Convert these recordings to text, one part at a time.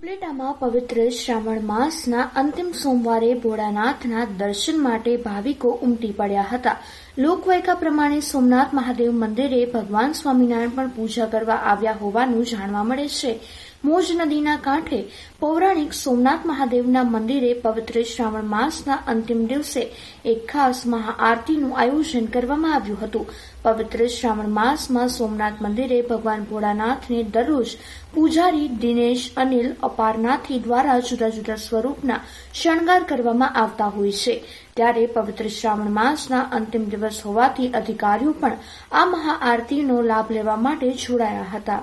ઉપલેટામાં પવિત્ર શ્રાવણ માસના અંતિમ સોમવારે ભોળાનાથના દર્શન માટે ભાવિકો ઉમટી પડ્યા હતા. લોકવાયકા પ્રમાણે સોમનાથ મહાદેવ મંદિરે ભગવાન સ્વામિનારાયણ પણ પૂજા કરવા આવ્યા હોવાનું જાણવા મળે છે. મોજ નદીના કાંઠે પૌરાણિક સોમનાથ મહાદેવના મંદિરે પવિત્ર શ્રાવણ માસના અંતિમ દિવસે એક ખાસ મહાઆરતીનું આયોજન કરવામાં આવ્યું હતું. પવિત્ર શ્રાવણ માસમાં સોમનાથ મંદિરે ભગવાન ભોળાનાથને દરરોજ પૂજારી દિનેશ, અનિલ, અપારનાથી દ્વારા જુદા જુદા સ્વરૂપના શણગાર કરવામાં આવતા હોય છે. ત્યારે પવિત્ર શ્રાવણ માસના અંતિમ દિવસ હોવાથી અધિકારીઓ પણ આ મહાઆરતીનો લાભ લેવા માટે જોડાયા હતા.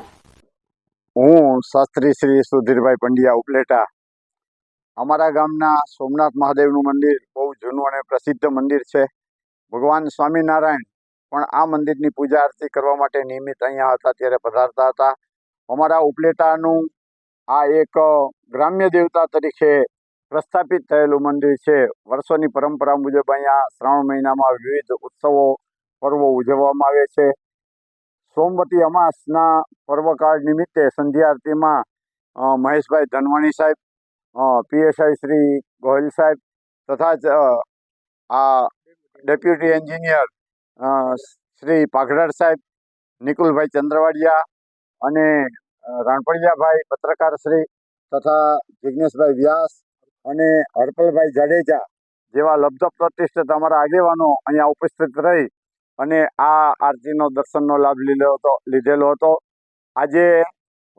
હું શાસ્ત્રી શ્રી સુધીરભાઈ પંડ્યા ઉપલેટા. અમારા ગામના સોમનાથ મહાદેવનું મંદિર બહુ જૂનું અને પ્રસિદ્ધ મંદિર છે. ભગવાન સ્વામિનારાયણ પણ આ મંદિરની પૂજા આરતી કરવા માટે નિયમિત અહીંયા હતા, ત્યારે પધારતા હતા. અમારા ઉપલેટાનું આ એક ગ્રામ્ય દેવતા તરીકે પ્રસ્થાપિત થયેલું મંદિર છે. વર્ષોની પરંપરા મુજબ અહીંયા શ્રાવણ મહિનામાં વિવિધ ઉત્સવો, પર્વો ઉજવવામાં આવે છે. સોમવતી અમાસના પર્વકાળ નિમિત્તે સંધ્યા આરતીમાં મહેશભાઈ ધનવાણી સાહેબ પીએસઆઈ શ્રી ગોહિલ સાહેબ તથા જ આ ડેપ્યુટી એન્જિનિયર શ્રી પાઘડાર સાહેબ, નિકુલભાઈ ચંદ્રવાડિયા અને રાણપડિયાભાઈ પત્રકાર શ્રી તથા જિજ્ઞેશભાઈ વ્યાસ અને હરપલભાઈ જાડેજા જેવા લબ્ધ પ્રતિષ્ઠિત અમારા આગેવાનો અહીંયા ઉપસ્થિત રહી અને આ આરતીનો દર્શનનો લાભ લીધો હતો, લીધેલો હતો. આજે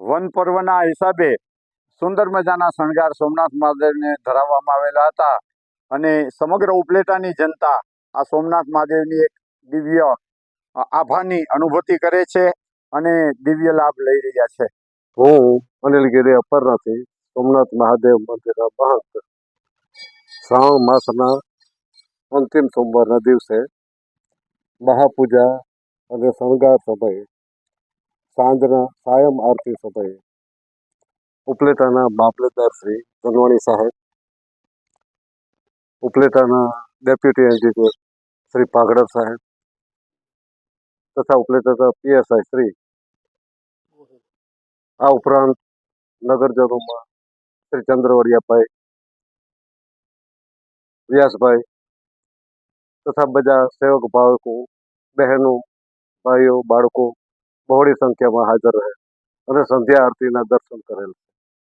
વન પર્વના હિસાબે સુંદર મજાના શણગાર સોમનાથ મહાદેવને ધરાવવામાં આવેલા હતા અને સમગ્ર ઉપલેટાની જનતા આ સોમનાથ મહાદેવની એક દિવ્ય આભાની અનુભૂતિ કરે છે અને દિવ્ય લાભ લઈ રહ્યા છે. હું અનિલગીરી અપરનાથી સોમનાથ મહાદેવ મંદિરના મહંત શ્રાવણ માસના અંતિમ સોમવારના દિવસે મહાપૂજા અને શણગાર સમયે, સાંજના સાયમ આરતી સમયે, ઉપલેટાના મામલતદાર શ્રી ધનવાણી સાહેબ, ઉપલેટાના ડેપ્યુટી એન્જિનિયર શ્રી પાઘડર સાહેબ, તથા ઉપલેટાના પીએસઆઈ શ્રી, આ ઉપરાંત નગરજનોમાં શ્રી ચંદ્રવડિયાભાઈ વ્યાસભાઈ તથા બધા સેવક ભાવકો, બહેનો, ભાઈઓ, બાળકો બહોળી સંખ્યામાં હાજર રહે અને સંધ્યા આરતીના દર્શન કરેલ.